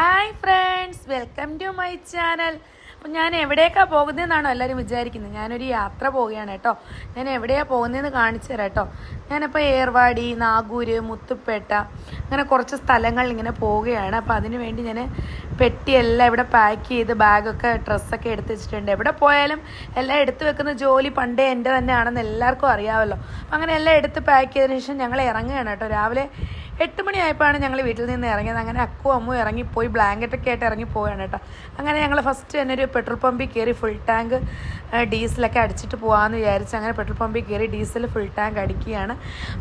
Hi friends welcome to my channel അപ്പം ഞാൻ എവിടേക്കാണ് പോകുന്നതെന്നാണോ എല്ലാവരും വിചാരിക്കുന്നത്. ഞാനൊരു യാത്ര പോവുകയാണ് കേട്ടോ. ഞാൻ എവിടെയാണ് പോകുന്നതെന്ന് കാണിച്ചു തരാം കേട്ടോ. ഞാനിപ്പോൾ ഏർവാടി നാഗൂര് മുത്തുപ്പേട്ട അങ്ങനെ കുറച്ച് സ്ഥലങ്ങളിൽ ഇങ്ങനെ പോവുകയാണ്. അപ്പോൾ അതിന് വേണ്ടി ഞാൻ പെട്ടിയെല്ലാം ഇവിടെ പാക്ക് ചെയ്ത് ബാഗൊക്കെ ഡ്രസ്സൊക്കെ എടുത്ത് വെച്ചിട്ടുണ്ട്. എവിടെ പോയാലും എല്ലാം എടുത്ത് വെക്കുന്ന ജോലി പണ്ടേ എന്റെ തന്നെയാണെന്ന് എല്ലാവർക്കും അറിയാമല്ലോ. അങ്ങനെ എല്ലാം എടുത്ത് പാക്ക് ചെയ്തതിന് ശേഷം ഞങ്ങൾ ഇറങ്ങുകയാണ് കേട്ടോ. രാവിലെ എട്ട് മണിയായപ്പോഴാണ് ഞങ്ങൾ വീട്ടിൽ നിന്ന് ഇറങ്ങിയത്. അങ്ങനെ അക്കും അമ്മും ഇറങ്ങിപ്പോയി ബ്ലാങ്കറ്റൊക്കെ ആയിട്ട് ഇറങ്ങിപ്പോവാണ് കേട്ടോ. അങ്ങനെ ഞങ്ങൾ ഫസ്റ്റ് തന്നെ ഒരു പെട്രോൾ പമ്പിൽ കയറി ഫുൾ ടാങ്ക് ഡീസലൊക്കെ അടിച്ചിട്ട് പോകാമെന്ന് വിചാരിച്ച് അങ്ങനെ പെട്രോൾ പമ്പിൽ കയറി ഡീസൽ ഫുൾ ടാങ്ക് അടിക്കുകയാണ്.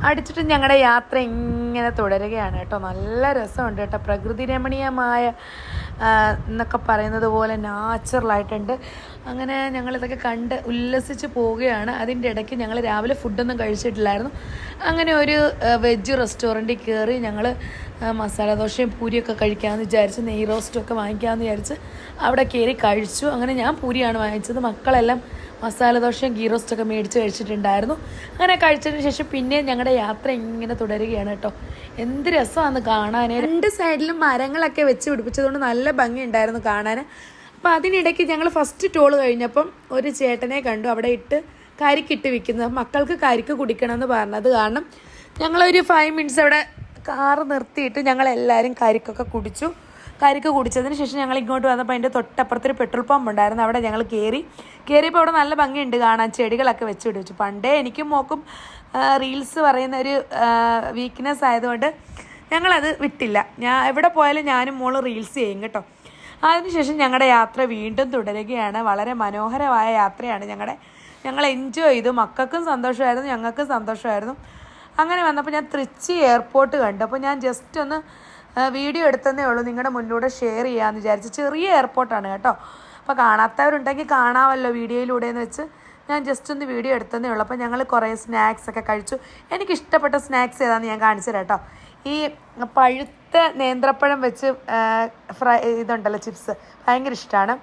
അടിച്ചിട്ട് ഞങ്ങളുടെ യാത്ര ഇങ്ങനെ തുടരുകയാണ് കേട്ടോ. നല്ല രസമുണ്ട് കേട്ടോ. പ്രകൃതി രമണീയമായ എന്നൊക്കെ പറയുന്നത് പോലെ നാച്ചുറലായിട്ടുണ്ട്. അങ്ങനെ ഞങ്ങളിതൊക്കെ കണ്ട് ഉല്ലസിച്ച് പോവുകയാണ്. അതിന്റെ ഇടയ്ക്ക് ഞങ്ങൾ രാവിലെ ഫുഡൊന്നും കഴിച്ചിട്ടില്ലായിരുന്നു. അങ്ങനെ ഒരു വെജ് റെസ്റ്റോറന്റിൽ കയറി ഞങ്ങൾ മസാല ദോശയും പൂരിയൊക്കെ കഴിക്കാമെന്ന് വിചാരിച്ച് നെയ് റോസ്റ്റും ഒക്കെ വാങ്ങിക്കാമെന്ന് വിചാരിച്ച് അവിടെ കയറി കഴിച്ചു. അങ്ങനെ ഞാൻ പൂരിയാണ് വാങ്ങിച്ചത്. മക്കളെല്ലാം മസാല ദോശയും ഗീ റോസ്റ്റൊക്കെ മേടിച്ച് കഴിച്ചിട്ടുണ്ടായിരുന്നു. അങ്ങനെ കഴിച്ചതിന് ശേഷം പിന്നെ ഞങ്ങളുടെ യാത്ര ഇങ്ങനെ തുടരുകയാണ് കേട്ടോ. എന്ത് രസമാണ് കാണാൻ രണ്ട് സൈഡിലും മരങ്ങളൊക്കെ വെച്ച് പിടിപ്പിച്ചതുകൊണ്ട് നല്ല ഭംഗിയുണ്ടായിരുന്നു കാണാൻ അപ്പോൾ അതിനിടയ്ക്ക് ഞങ്ങൾ ഫസ്റ്റ് ടോൾ കഴിഞ്ഞപ്പം ഒരു ചേട്ടനെ കണ്ടു. അവിടെ ഇട്ട് കരിക്കിട്ട് വിൽക്കുന്നത് മക്കൾക്ക് കരിക്ക് കുടിക്കണമെന്ന് പറഞ്ഞത് കാരണം ഞങ്ങളൊരു ഫൈവ് മിനിറ്റ്സ് അവിടെ കാറ് നിർത്തിയിട്ട് ഞങ്ങളെല്ലാവരും കരിക്കൊക്കെ കുടിച്ചു. കരിക്ക് കുടിച്ചതിന് ശേഷം ഞങ്ങൾ ഇങ്ങോട്ട് വന്നപ്പോൾ അതിന്റെ തൊട്ടപ്പുറത്തൊരു പെട്രോൾ പമ്പ് ഉണ്ടായിരുന്നു. അവിടെ ഞങ്ങൾ കയറി കയറിയപ്പോൾ അവിടെ നല്ല ഭംഗിയുണ്ട് കാണാൻ. ചെടികളൊക്കെ വെച്ച് പിടിച്ചു പണ്ടേ എനിക്കും മോക്കും റീൽസ് പറയുന്ന ഒരു വീക്ക്നെസ് ആയതുകൊണ്ട് ഞങ്ങളത് വിട്ടില്ല. ഞാൻ എവിടെ പോയാലും ഞാനും മോളും റീൽസ് ചെയ്യും കേട്ടോ. അതിനുശേഷം ഞങ്ങളുടെ യാത്ര വീണ്ടും തുടരുകയാണ്. വളരെ മനോഹരമായ യാത്രയാണ് ഞങ്ങളുടെ. ഞങ്ങൾ എൻജോയ് ചെയ്തു. മക്കൾക്കും സന്തോഷമായിരുന്നു ഞങ്ങൾക്കും സന്തോഷമായിരുന്നു. അങ്ങനെ വന്നപ്പോൾ ഞാൻ തൃച്ചി എയർപോർട്ട് കണ്ടു. അപ്പോൾ ഞാൻ ജസ്റ്റ് ഒന്ന് വീഡിയോ എടുത്തതേ ഉള്ളൂ. നിങ്ങളുടെ മുന്നിലൂടെ ഷെയർ ചെയ്യാമെന്ന് വിചാരിച്ച് ചെറിയ എയർപോർട്ടാണ് കേട്ടോ. അപ്പോൾ കാണാത്തവരുണ്ടെങ്കിൽ കാണാമല്ലോ വീഡിയോയിലൂടെ എന്ന് വെച്ച്. ഞാൻ ജസ്റ്റ് ഒന്ന് വീഡിയോ എടുത്തതേ ഉള്ളൂ. അപ്പോൾ ഞങ്ങൾ കുറേ സ്നാക്സ് ഒക്കെ കഴിച്ചു. എനിക്ക് ഇഷ്ടപ്പെട്ട സ്നാക്സ് ഏതാണെന്ന് ഞാൻ കാണിച്ചു കേട്ടോ. ഈ പഴുത്ത നേന്ത്രപ്പഴം വെച്ച് ഫ്രൈ ഇതുണ്ടല്ലോ ചിപ്സ് ഭയങ്കര ഇഷ്ടമാണ്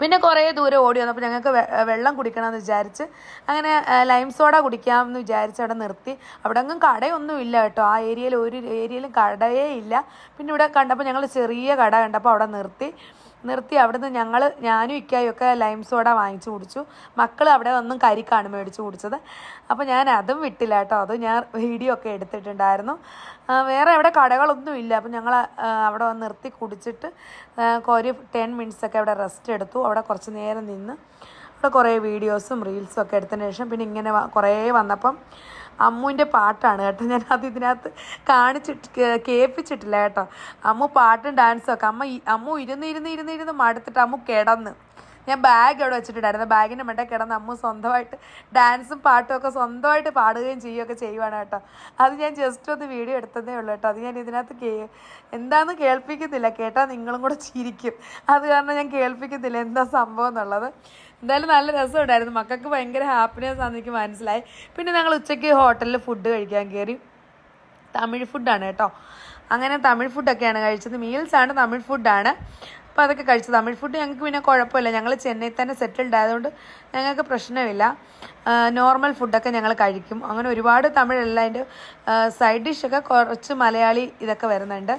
പിന്നെ കുറേ ദൂരം ഓടി വന്നപ്പോൾ ഞങ്ങൾക്ക് വെള്ളം കുടിക്കണമെന്ന് വിചാരിച്ച് അങ്ങനെ ലൈം സോഡ കുടിക്കാമെന്ന് വിചാരിച്ച് അവിടെ നിർത്തി. അവിടെ അങ്ങും കടയൊന്നും ഇല്ല കേട്ടോ. ആ ഏരിയയിൽ ഒരു ഏരിയയിലും കടയേ ഇല്ല. പിന്നെ ഇവിടെ കണ്ടപ്പോൾ ഞങ്ങൾ ചെറിയ കട കണ്ടപ്പോൾ അവിടെ നിർത്തി. നിർത്തി അവിടുന്ന് ഞങ്ങൾ ഞാനും ഇക്കായും ഒക്കെ ലൈം സോഡ വാങ്ങിച്ചു കുടിച്ചു. മക്കൾ അവിടെ ഒന്നും കരിക്കാണ് മേടിച്ച് കുടിച്ചത്. അപ്പോൾ ഞാൻ അതും വിട്ടില്ല കേട്ടോ. അത് ഞാൻ വീഡിയോ ഒക്കെ എടുത്തിട്ടുണ്ടായിരുന്നു. വേറെ അവിടെ കടകളൊന്നും ഇല്ല. അപ്പോൾ ഞങ്ങൾ അവിടെ നിർത്തി കുടിച്ചിട്ട് ഒരു ടെൻ മിനിറ്റ്സൊക്കെ അവിടെ റെസ്റ്റ് എടുത്തു. അവിടെ കുറച്ച് നേരം നിന്ന്. അവിടെ കുറേ വീഡിയോസും റീൽസും ഒക്കെ എടുത്തതിന് ശേഷം പിന്നെ ഇങ്ങനെ കുറേ വന്നപ്പം അമ്മുവിന്റെ പാട്ടാണ് കേട്ടോ. ഞാൻ അത് ഇതിനകത്ത് കാണിച്ചിട്ട് കേൾപ്പിച്ചിട്ടില്ല കേട്ടോ. അമ്മു പാട്ടും ഡാൻസും ഒക്കെ. അമ്മ അമ്മു ഇരുന്ന് ഇരുന്ന് ഇരുന്ന് ഇരുന്ന് മടുത്തിട്ട് അമ്മു കിടന്ന്. ഞാൻ ബാഗ് അവിടെ വെച്ചിട്ടുണ്ടായിരുന്നു. ബാഗിന്റെ മണ്ടേ കിടന്ന് അമ്മു സ്വന്തമായിട്ട് ഡാൻസും പാട്ടും ഒക്കെ സ്വന്തമായിട്ട് പാടുകയും ചെയ്യുകയൊക്കെ ചെയ്യുവാണ് കേട്ടോ. അത് ഞാൻ ജസ്റ്റ് ഒന്ന് വീഡിയോ എടുത്തതേ ഉള്ളൂ കേട്ടോ. അത് ഞാൻ ഇതിനകത്ത് കേ എന്താണെന്ന് കേൾപ്പിക്കുന്നില്ല. കേട്ടാൽ നിങ്ങളും കൂടെ ചിരിക്കും. അത് കാരണം ഞാൻ കേൾപ്പിക്കുന്നില്ല എന്താ സംഭവം എന്നുള്ളത്. എന്തായാലും നല്ല രസമുണ്ടായിരുന്നു. മക്കൾക്ക് ഭയങ്കര ഹാപ്പിനെസ് ആണെന്ന് എനിക്ക് മനസ്സിലായി. പിന്നെ ഞങ്ങൾ ഉച്ചയ്ക്ക് ഹോട്ടലിൽ ഫുഡ് കഴിക്കാൻ കയറി തമിഴ് ഫുഡാണ് കേട്ടോ. അങ്ങനെ തമിഴ് ഫുഡൊക്കെയാണ് കഴിച്ചത്. മീൽസാണ് തമിഴ് ഫുഡാണ് അപ്പോൾ അതൊക്കെ കഴിച്ചു. തമിഴ് ഫുഡ് ഞങ്ങൾക്ക് പിന്നെ കുഴപ്പമില്ല. ഞങ്ങൾ ചെന്നൈ തന്നെ സെറ്റിൽഡ് ആയതുകൊണ്ട് ഞങ്ങൾക്ക് പ്രശ്നമില്ല. നോർമൽ ഫുഡൊക്കെ ഞങ്ങൾ കഴിക്കും. അങ്ങനെ ഒരുപാട് തമിഴല്ല അതിന്റെ സൈഡ് ഡിഷൊക്കെ കുറച്ച് മലയാളി ഇതൊക്കെ വരുന്നുണ്ട്.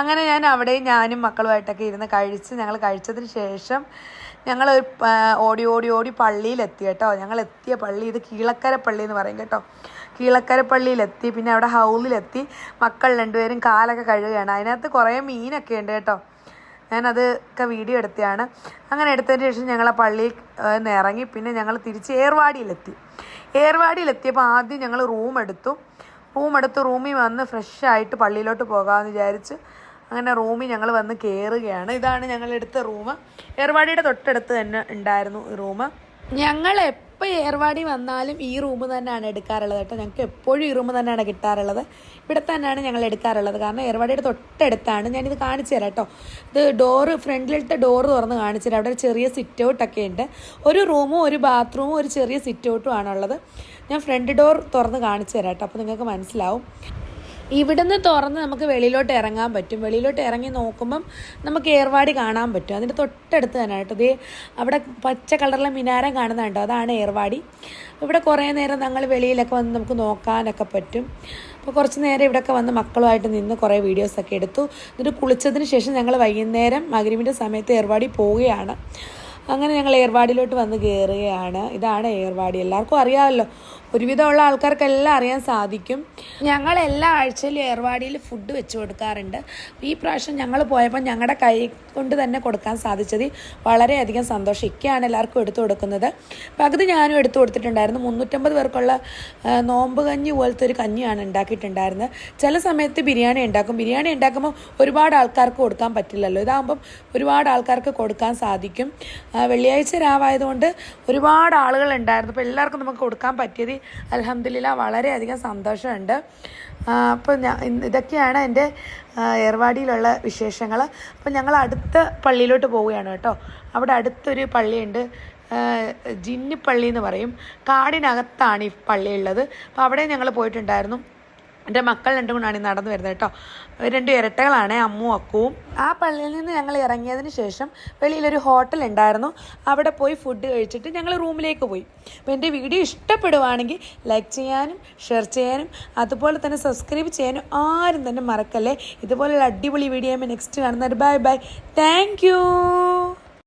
അങ്ങനെ ഞാൻ അവിടെയും ഞാനും മക്കളുമായിട്ടൊക്കെ ഇരുന്ന് കഴിച്ച് ഞങ്ങൾ കഴിച്ചതിന് ശേഷം ഞങ്ങൾ ഓടി ഓടി ഓടി പള്ളിയിലെത്തി കേട്ടോ. ഞങ്ങൾ എത്തിയ പള്ളി ഇത് കീളക്കര പള്ളി എന്ന് പറയും കേട്ടോ. കീളക്കര പള്ളിയിലെത്തി പിന്നെ അവിടെ ഹൗലിലെത്തി മക്കൾ രണ്ടുപേരും കാലൊക്കെ കഴുകുകയാണ്. അതിനകത്ത് കുറേ മീനൊക്കെ ഉണ്ട് കേട്ടോ. ഞാനത് ഒക്കെ വീഡിയോ എടുത്തതാണ്. അങ്ങനെ എടുത്തതിന് ശേഷം ഞങ്ങൾ ആ പള്ളിയിൽ നിന്ന് ഇറങ്ങി. പിന്നെ ഞങ്ങൾ തിരിച്ച് ഏർവാടിയിലെത്തി. ഏർവാടിയിലെത്തിയപ്പോൾ ആദ്യം ഞങ്ങൾ റൂം എടുത്തു റൂം എടുത്ത് റൂമിൽ വന്ന് ഫ്രഷ് ആയിട്ട് പള്ളിയിലോട്ട് പോകാമെന്ന് വിചാരിച്ച് അങ്ങനെ റൂമിൽ ഞങ്ങൾ വന്ന് കയറുകയാണ് ഇതാണ് ഞങ്ങൾ എടുത്ത റൂം ഏർവാടിയുടെ തൊട്ടടുത്ത് തന്നെ ഉണ്ടായിരുന്നു ഈ റൂം ഞങ്ങൾ എപ്പോൾ ഏർവാടി വന്നാലും ഈ റൂം തന്നെയാണ് എടുക്കാറുള്ളത് കേട്ടോ. ഞങ്ങൾക്ക് എപ്പോഴും ഈ റൂം തന്നെയാണ് കിട്ടാറുള്ളത്. ഇവിടെ തന്നെയാണ് ഞങ്ങൾ എടുക്കാറുള്ളത്. കാരണം ഏർവാടിയുടെ തൊട്ടടുത്താണ്. ഞാനിത് കാണിച്ചു തരാം കേട്ടോ. ഇത് ഡോറ് ഫ്രണ്ടിലത്തെ ഡോറ് തുറന്ന് കാണിച്ചു തരാം. അവിടെ ഒരു ചെറിയ സിറ്റ് ഔട്ടൊക്കെ ഉണ്ട്. ഒരു റൂമും ഒരു ബാത്റൂമും ഒരു ചെറിയ സിറ്റ് ഔട്ടും ആണുള്ളത്. ഞാൻ ഫ്രണ്ട് ഡോർ തുറന്ന് കാണിച്ചു തരാം കേട്ടോ. അപ്പോൾ നിങ്ങൾക്ക് മനസ്സിലാവും. ഇവിടുന്ന് തുറന്ന് നമുക്ക് വെളിയിലോട്ട് ഇറങ്ങാൻ പറ്റും. വെളിയിലോട്ട് ഇറങ്ങി നോക്കുമ്പം നമുക്ക് ഏർവാടി കാണാൻ പറ്റും. അതിന്റെ തൊട്ടടുത്ത് തന്നെ കേട്ടോ. ഇതേ അവിടെ പച്ച കളറിലെ മിനാരം കാണുന്നുണ്ടോ അതാണ് ഏർവാടി. ഇവിടെ കുറേ നേരം ഞങ്ങൾ വെളിയിലൊക്കെ വന്ന് നമുക്ക് നോക്കാനൊക്കെ പറ്റും. അപ്പോൾ കുറച്ച് നേരം ഇവിടെയൊക്കെ വന്ന് മക്കളുമായിട്ട് നിന്ന് കുറേ വീഡിയോസൊക്കെ എടുത്തു. എന്നിട്ട് കുളിച്ചതിന് ശേഷം ഞങ്ങൾ വൈകുന്നേരം മകരീമിന്റെ സമയത്ത് ഏർവാടി പോവുകയാണ്. അങ്ങനെ ഞങ്ങൾ ഏർവാടിയിലോട്ട് വന്ന് കയറുകയാണ്. ഇതാണ് ഏർവാടി. എല്ലാവർക്കും അറിയാമല്ലോ. ഒരുവിധമുള്ള ആൾക്കാർക്കെല്ലാം അറിയാൻ സാധിക്കും. ഞങ്ങൾ എല്ലാ ആഴ്ചയിലും ഏർവാടിയിൽ ഫുഡ് വെച്ച് കൊടുക്കാറുണ്ട്. ഈ പ്രാവശ്യം ഞങ്ങൾ പോയപ്പോൾ ഞങ്ങളുടെ കൈ കൊണ്ട് തന്നെ കൊടുക്കാൻ സാധിച്ചത് വളരെയധികം സന്തോഷം. ഇക്കയാണ് എല്ലാവർക്കും എടുത്തു കൊടുക്കുന്നത്. പകുതി ഞാനും എടുത്തു കൊടുത്തിട്ടുണ്ടായിരുന്നു. മുന്നൂറ്റമ്പത് പേർക്കുള്ള നോമ്പ് കഞ്ഞി പോലത്തെ ഒരു കഞ്ഞിയാണ് ഉണ്ടാക്കിയിട്ടുണ്ടായിരുന്നത്. ചില സമയത്ത് ബിരിയാണി ഉണ്ടാക്കും. ബിരിയാണി ഉണ്ടാക്കുമ്പോൾ ഒരുപാട് ആൾക്കാർക്ക് കൊടുക്കാൻ പറ്റില്ലല്ലോ. ഇതാകുമ്പം ഒരുപാട് ആൾക്കാർക്ക് കൊടുക്കാൻ സാധിക്കും. വെള്ളിയാഴ്ച രാവായതുകൊണ്ട് ഒരുപാട് ആളുകൾ ഉണ്ടായിരുന്നു. അപ്പോൾ എല്ലാവർക്കും നമുക്ക് കൊടുക്കാൻ പറ്റിയത് അലഹമില്ല വളരെയധികം സന്തോഷമുണ്ട്. അപ്പോൾ ഞാൻ ഇതൊക്കെയാണ് എന്റെ ഏർവാടിയിലുള്ള വിശേഷങ്ങൾ അപ്പോൾ ഞങ്ങൾ അടുത്ത പള്ളിയിലോട്ട് പോവുകയാണ് കേട്ടോ. അവിടെ അടുത്തൊരു പള്ളിയുണ്ട്. ജിന്നിപ്പള്ളി എന്ന് പറയും. കാടിനകത്താണ് ഈ പള്ളിയുള്ളത്. അപ്പോൾ അവിടെ ഞങ്ങൾ പോയിട്ടുണ്ടായിരുന്നു. എന്റെ മക്കൾ രണ്ടും കൂടാണ് നടന്നു വരുന്നത് കേട്ടോ. രണ്ട് ഇരട്ടകളാണ് അമ്മും അക്കുവും. ആ പള്ളിയിൽ നിന്ന് ഞങ്ങൾ ഇറങ്ങിയതിന് ശേഷം വെളിയിലൊരു ഹോട്ടൽ ഉണ്ടായിരുന്നു. അവിടെ പോയി ഫുഡ് കഴിച്ചിട്ട് ഞങ്ങൾ റൂമിലേക്ക് പോയി. അപ്പോൾ എന്റെ വീഡിയോ ഇഷ്ടപ്പെടുവാണെങ്കിൽ ലൈക്ക് ചെയ്യാനും ഷെയർ ചെയ്യാനും അതുപോലെ തന്നെ സബ്സ്ക്രൈബ് ചെയ്യാനും ആരും തന്നെ മറക്കല്ലേ. ഇതുപോലുള്ള അടിപൊളി വീഡിയോ നെക്സ്റ്റ് കാണുന്നത് ബൈ ബൈ താങ്ക്